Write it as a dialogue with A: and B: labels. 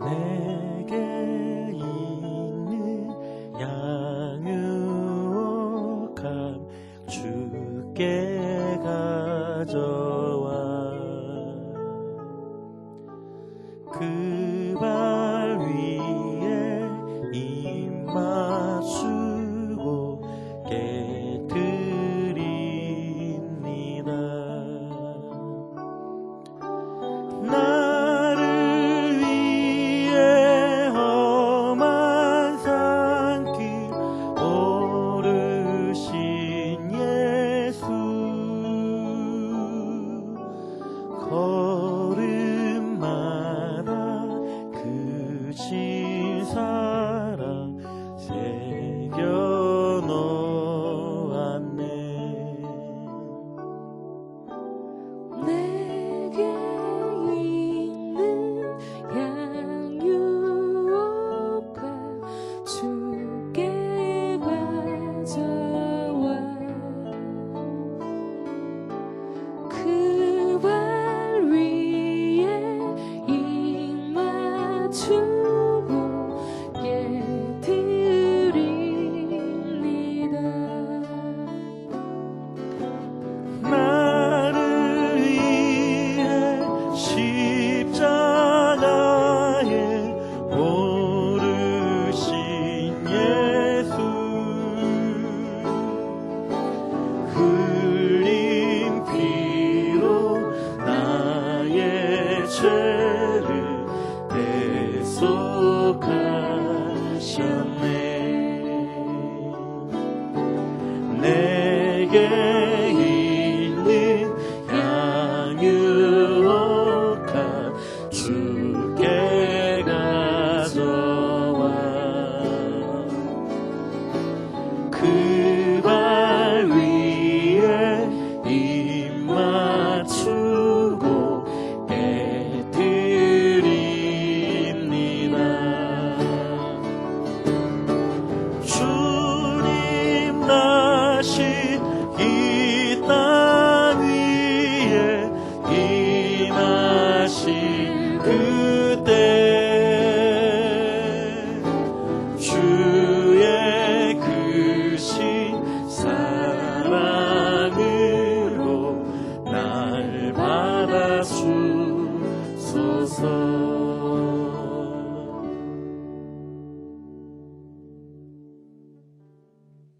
A: 내게 있는 양육함 주께 가져. 죄를 대속하셨네.
B: 내게 있는 양육한 주 다시 이 땅 위에
A: 임하신 그